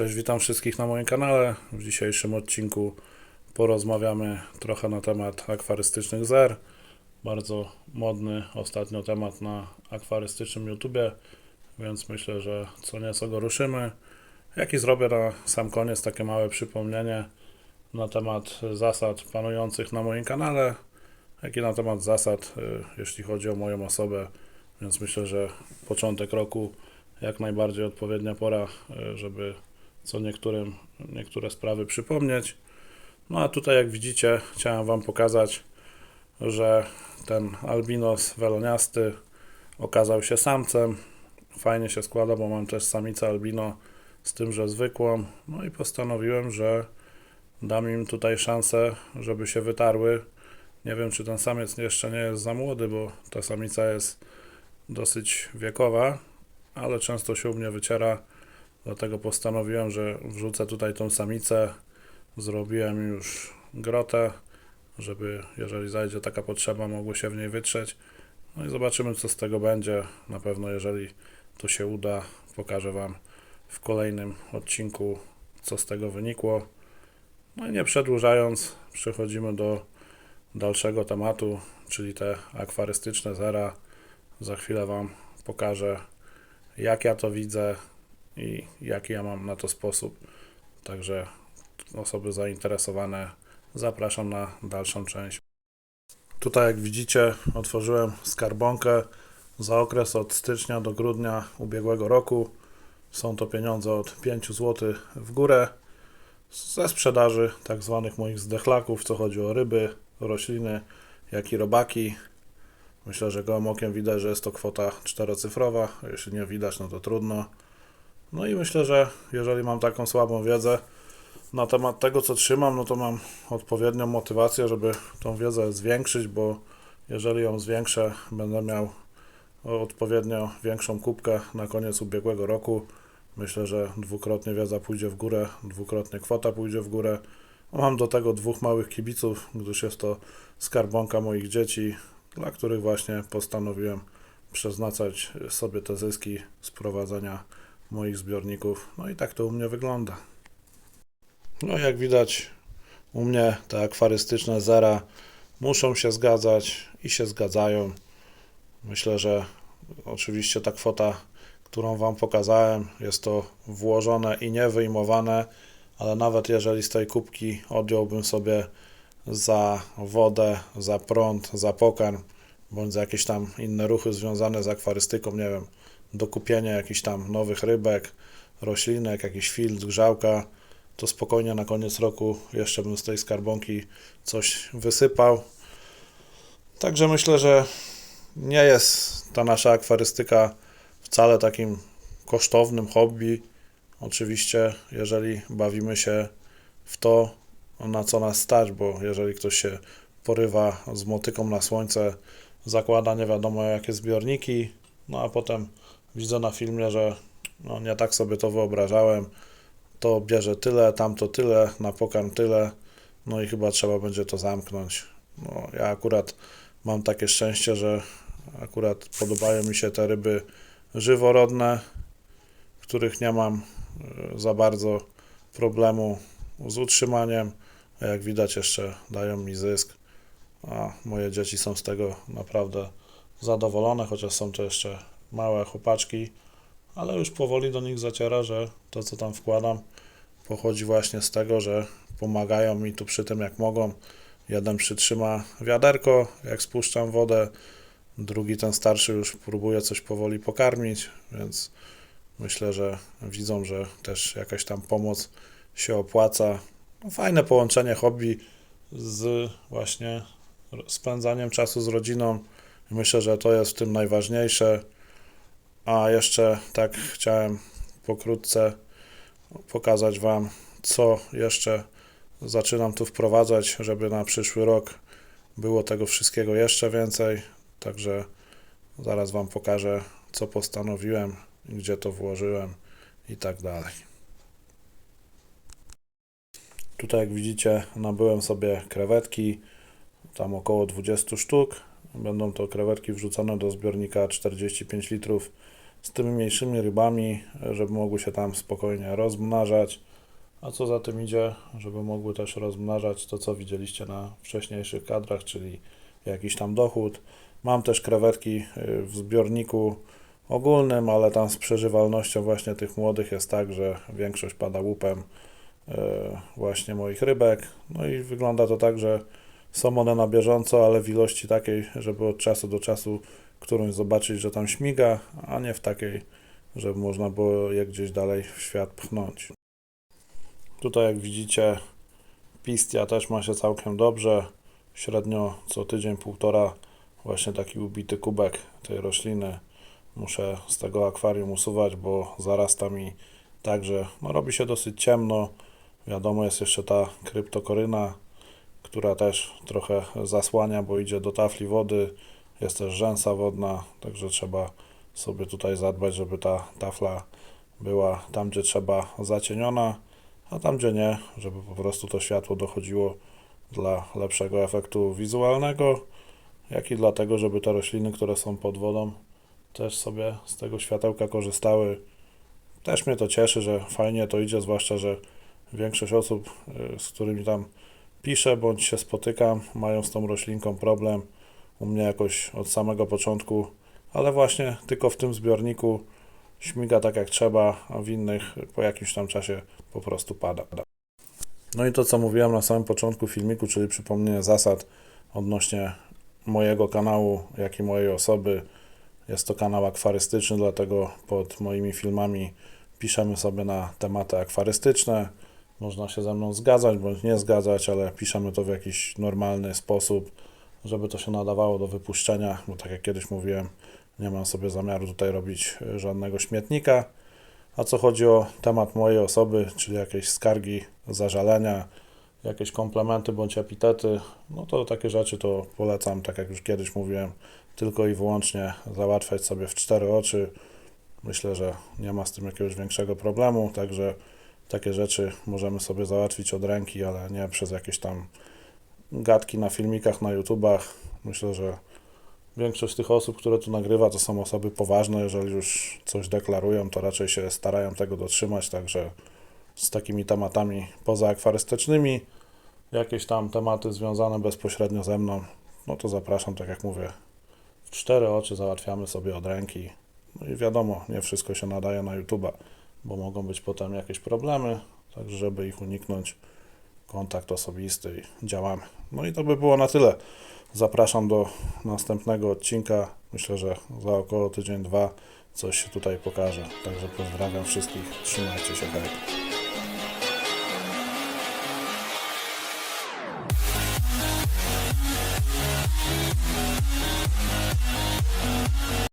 Cześć, witam wszystkich na moim kanale. W dzisiejszym odcinku porozmawiamy trochę na temat akwarystycznych zer. Bardzo modny ostatnio temat na akwarystycznym YouTubie, więc myślę, że co nieco go ruszymy. Jak i zrobię na sam koniec takie małe przypomnienie na temat zasad panujących na moim kanale, jak i na temat zasad, y, jeśli chodzi o moją osobę. Więc myślę, że początek roku jak najbardziej odpowiednia pora, y, żeby co niektórym niektóre sprawy przypomnieć. No a tutaj jak widzicie, chciałem Wam pokazać, że ten albinos weloniasty okazał się samcem. Fajnie się składa, bo mam też samicę albino z tym, że zwykłą. No i postanowiłem, że dam im tutaj szansę, żeby się wytarły. Nie wiem, czy ten samiec jeszcze nie jest za młody, bo ta samica jest dosyć wiekowa, ale często się u mnie wyciera. Dlatego postanowiłem, że wrzucę tutaj tą samicę. Zrobiłem już grotę, żeby jeżeli zajdzie taka potrzeba, mogło się w niej wytrzeć. No i zobaczymy, co z tego będzie. Na pewno, jeżeli to się uda, pokażę Wam w kolejnym odcinku, co z tego wynikło. No i nie przedłużając, przechodzimy do dalszego tematu, czyli te akwarystyczne zera. Za chwilę Wam pokażę, jak ja to widzę i jaki ja mam na to sposób. Także osoby zainteresowane zapraszam na dalszą część. Tutaj, jak widzicie, otworzyłem skarbonkę za okres od stycznia do grudnia ubiegłego roku. Są to pieniądze od 5 zł w górę ze sprzedaży tak zwanych moich zdechlaków, co chodzi o ryby, rośliny, jak i robaki. Myślę, że gołym okiem widać, że jest to kwota czterocyfrowa. Jeśli nie widać, no to trudno. No i myślę, że jeżeli mam taką słabą wiedzę na temat tego, co trzymam, no to mam odpowiednią motywację, żeby tą wiedzę zwiększyć, bo jeżeli ją zwiększę, będę miał odpowiednio większą kubkę na koniec ubiegłego roku. Myślę, że dwukrotnie wiedza pójdzie w górę, dwukrotnie kwota pójdzie w górę. Mam do tego dwóch małych kibiców, gdyż jest to skarbonka moich dzieci, dla których właśnie postanowiłem przeznaczać sobie te zyski z prowadzenia moich zbiorników. No i tak to u mnie wygląda. No jak widać, u mnie te akwarystyczne zera muszą się zgadzać i się zgadzają. Myślę, że oczywiście ta kwota, którą Wam pokazałem, jest to włożone i nie wyjmowane, ale nawet jeżeli z tej kubki odjąłbym sobie za wodę, za prąd, za pokarm, bądź za jakieś tam inne ruchy związane z akwarystyką, nie wiem, dokupienie jakichś tam nowych rybek, roślinek, jakiś filtr, grzałka, to spokojnie na koniec roku jeszcze bym z tej skarbonki coś wysypał. Także myślę, że nie jest ta nasza akwarystyka wcale takim kosztownym hobby. Oczywiście, jeżeli bawimy się w to, na co nas stać, bo jeżeli ktoś się porywa z motyką na słońce, zakłada nie wiadomo jakie zbiorniki, no a potem widzę na filmie, że no nie tak sobie to wyobrażałem, to bierze tyle, tamto tyle, na pokarm tyle, no i chyba trzeba będzie to zamknąć. No, ja akurat mam takie szczęście, że akurat podobają mi się te ryby żyworodne, których nie mam e, za bardzo problemu z utrzymaniem, a jak widać jeszcze dają mi zysk, a moje dzieci są z tego naprawdę zadowolone, chociaż są to jeszcze małe chłopaczki, ale już powoli do nich zaciera, że to co tam wkładam pochodzi właśnie z tego, że pomagają mi tu przy tym jak mogą. Jeden przytrzyma wiaderko, jak spuszczam wodę, drugi ten starszy już próbuje coś powoli pokarmić, więc myślę, że widzą, że też jakaś tam pomoc się opłaca. No, fajne połączenie hobby z właśnie spędzaniem czasu z rodziną. Myślę, że to jest w tym najważniejsze. A jeszcze tak chciałem pokrótce pokazać Wam, co jeszcze zaczynam tu wprowadzać, żeby na przyszły rok było tego wszystkiego jeszcze więcej. Także zaraz Wam pokażę, co postanowiłem, gdzie to włożyłem i tak dalej. Tutaj, jak widzicie, nabyłem sobie krewetki, tam około 20 sztuk. Będą to krewetki wrzucone do zbiornika 45 litrów z tymi mniejszymi rybami, żeby mogły się tam spokojnie rozmnażać. A co za tym idzie, żeby mogły też rozmnażać to, co widzieliście na wcześniejszych kadrach, czyli jakiś tam dochód. Mam też krewetki y, w zbiorniku ogólnym, ale tam z przeżywalnością właśnie tych młodych jest tak, że większość pada łupem y, właśnie moich rybek. No i wygląda to tak, że są one na bieżąco, ale w ilości takiej, żeby od czasu do czasu którąś zobaczyć, że tam śmiga, a nie w takiej, żeby można było je gdzieś dalej w świat pchnąć. Tutaj jak widzicie pistia też ma się całkiem dobrze. Średnio co tydzień, półtora właśnie taki ubity kubek tej rośliny muszę z tego akwarium usuwać, bo zarasta mi tak, że no, robi się dosyć ciemno. Wiadomo, jest jeszcze ta kryptokoryna, która też trochę zasłania, bo idzie do tafli wody. Jest też rzęsa wodna, także trzeba sobie tutaj zadbać, żeby ta tafla była tam, gdzie trzeba zacieniona, a tam, gdzie nie, żeby po prostu to światło dochodziło dla lepszego efektu wizualnego, jak i dlatego, żeby te rośliny, które są pod wodą, też sobie z tego światełka korzystały. Też mnie to cieszy, że fajnie to idzie, zwłaszcza, że większość osób, y, z którymi tam piszę bądź się spotykam, mają z tą roślinką problem. U mnie jakoś od samego początku, ale właśnie tylko w tym zbiorniku śmiga tak jak trzeba, a w innych po jakimś tam czasie po prostu pada. No i to, co mówiłem na samym początku filmiku, czyli przypomnienie zasad odnośnie mojego kanału, jak i mojej osoby. Jest to kanał akwarystyczny, dlatego pod moimi filmami piszemy sobie na tematy akwarystyczne. Można się ze mną zgadzać bądź nie zgadzać, ale piszemy to w jakiś normalny sposób, żeby to się nadawało do wypuszczenia, bo tak jak kiedyś mówiłem, nie mam sobie zamiaru tutaj robić y, żadnego śmietnika. A co chodzi o temat mojej osoby, czyli jakieś skargi, zażalenia, jakieś komplementy bądź epitety, no to takie rzeczy to polecam, tak jak już kiedyś mówiłem, tylko i wyłącznie załatwiać sobie w cztery oczy. Myślę, że nie ma z tym jakiegoś większego problemu, także takie rzeczy możemy sobie załatwić od ręki, ale nie przez jakieś tam gadki na filmikach na YouTubach. Myślę, że większość tych osób, które tu nagrywa, to są osoby poważne. Jeżeli już coś deklarują, to raczej się starają tego dotrzymać, także z takimi tematami pozaakwarystycznymi, jakieś tam tematy związane bezpośrednio ze mną, no to zapraszam, tak jak mówię, w cztery oczy załatwiamy sobie od ręki. No i wiadomo, nie wszystko się nadaje na YouTube'a, bo mogą być potem jakieś problemy, także żeby ich uniknąć, kontakt osobisty i działamy. No i to by było na tyle. Zapraszam do następnego odcinka. Myślę, że za około tydzień, dwa coś się tutaj pokaże. Także pozdrawiam wszystkich. Trzymajcie się. Hej.